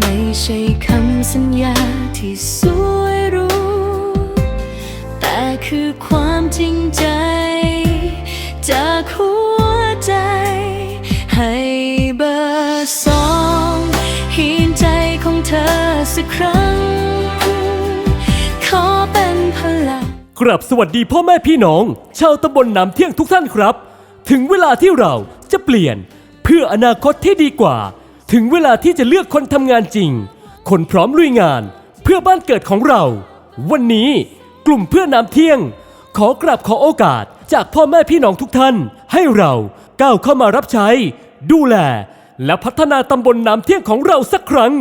ไม่ใช่คำสัญญาที่สวยรู้ แต่คือความจริงใจ จากหัวใจ ให้เบอร์สองหินใจของเธอสักครั้ง ขอเป็นพลังกราบสวัสดีพ่อแม่พี่น้อง ชาวตำบลน้ำเที่ยงทุกท่านครับ ถึงเวลาที่เราจะเปลี่ยน เพื่ออนาคตที่ดีกว่า ถึงเวลาที่จะเลือกคนทำงานจริง คนพร้อมลุยงานเพื่อบ้านเกิดของเรา วันนี้กลุ่มเพื่อน้ำเที่ยง ขอกราบขอโอกาสจากพ่อแม่พี่น้องทุกท่าน ให้เราก้าวเข้ามารับใช้ ดูแล และพัฒนาตำบลน้ำเที่ยงของเราสักครั้ง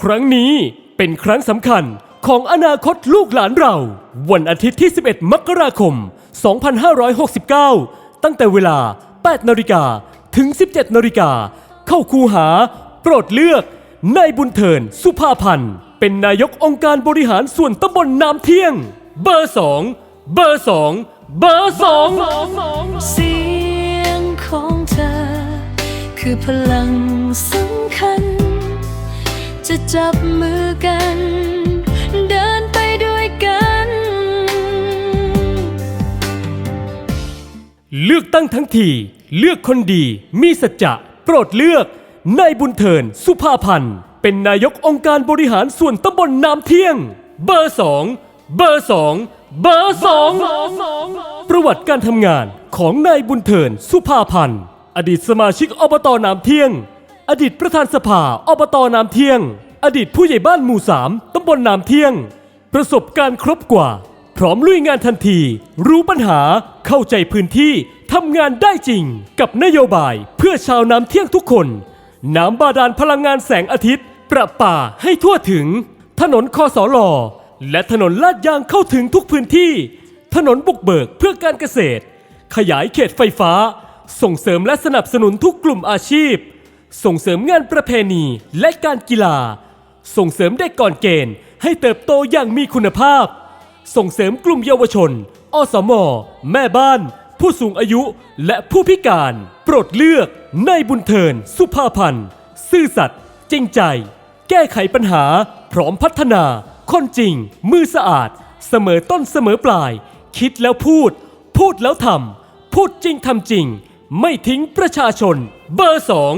ครั้งนี้เป็นครั้งสำคัญของอนาคตลูกหลานเรา วันอาทิตย์ที่ 11 มกราคม 2569 ตั้งแต่เวลา 8 นาฬิกาถึง 17 นาฬิกา เข้าคูหา โปรดเลือกนายบุญเทินสุภาพันธ์ เป็นนายกองค์การบริหารส่วนตำบลน้ำเที่ยง เบอร์สองเบอร์สองเบอร์สองเสียงของเธอ คือพลังสำคัญ จะจับมือกัน เดินไปด้วยกัน เลือกตั้งทั้งที เลือกคนดีมีสัจจะ โปรดเลือกนายบุญเทินสุภาพันธ์ เป็นนายกองค์การบริหารส่วนตำบลน้ำเที่ยง เบอร์สองเบอร์สองเบอร์สองประวัติการทำงานของนายบุญเทินสุภาพันธ์ อดีตสมาชิกอบตน้ำเที่ยง อดีตประธานสภาอบตน้ำเที่ยง อดีตผู้ใหญ่บ้านหมู่สามตำบลน้ำเที่ยง ประสบการณ์ครบกว่า พร้อมลุยงานทันที รู้ปัญหาเข้าใจพื้นที่ทำงานได้จริงกับนโยบายเพื่อชาวน้ำเที่ยงทุกคน น้ำบาดาลพลังงานแสงอาทิตย์ ประป่าให้ทั่วถึง ถนนคอสอลอและถนนลาดยางเข้าถึงทุกพื้นที่ ถนนบุกเบิกเพื่อการเกษตร ขยายเขตไฟฟ้า ส่งเสริมและสนับสนุนทุกกลุ่มอาชีพ ส่งเสริมงานประเพณีและการกีฬา ส่งเสริมเด็กก่อนเกณฑ์ให้เติบโตอย่างมีคุณภาพ ส่งเสริมกลุ่มเยาวชน อสม แม่บ้าน ผู้สูงอายุ และผู้พิการ โปรดเลือก นายบุญเทิน สุภาพันธ์ ซื่อสัตย์จริงใจ แก้ไขปัญหา พร้อมพัฒนา คนจริง มือสะอาด เสมอต้นเสมอปลาย คิดแล้วพูด พูดแล้วทำ พูดจริงทำจริง ไม่ทิ้งประชาชน เบอร์สอง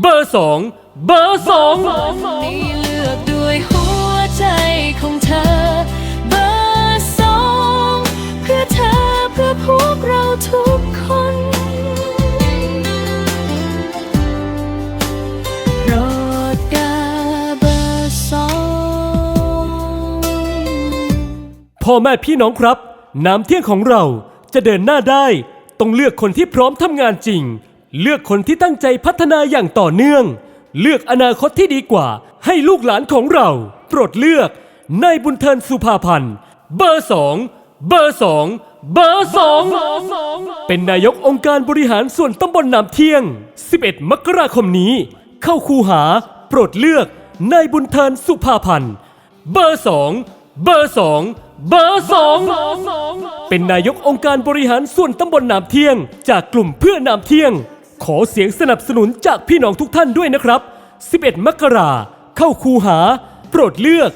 เบอร์สอง เบอร์สองนี่เลือกด้วยหัวใจของเธอ เบอร์สอง เพื่อเธอเพื่อพวกเราทุกคน พ่อแม่พี่น้องครับ น้ำเที่ยงของเราจะเดินหน้าได้ ต้องเลือกคนที่พร้อมทำงานจริง เลือกคนที่ตั้งใจพัฒนาอย่างต่อเนื่อง เลือกอนาคตที่ดีกว่า ให้ลูกหลานของเรา โปรดเลือกนายบุญเทินสุภาพันธ์เบอร์สองเบอร์สองเบอร์สองเป็นนายกองค์การบริหารส่วนตำบลน้ำเที่ยง 11 มกราคมนี้ เข้าคูหา โปรดเลือกนายบุญเทินสุภาพันธ์เบอร์สองเบอร์สอง เบอร์สองเป็นนายกองค์การบริหารส่วนตำบลน้ำเที่ยง จากกลุ่มเพื่อน้ำเที่ยง ขอเสียงสนับสนุนจากพี่น้องทุกท่านด้วยนะครับ 11 มกราเข้าคูหา โปรดเลือก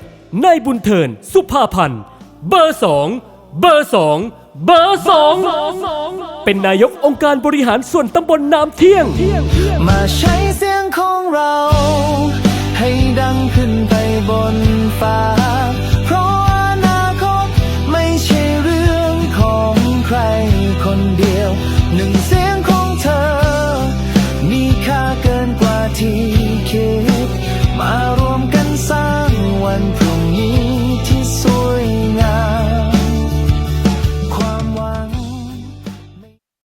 นายบุญเทิน สุภาพันธ์ เบอร์สองเบอร์สองเบอร์สองเป็นนายกองค์การบริหารส่วนตำบลน้ำเที่ยง มาใช้เสียงของเรา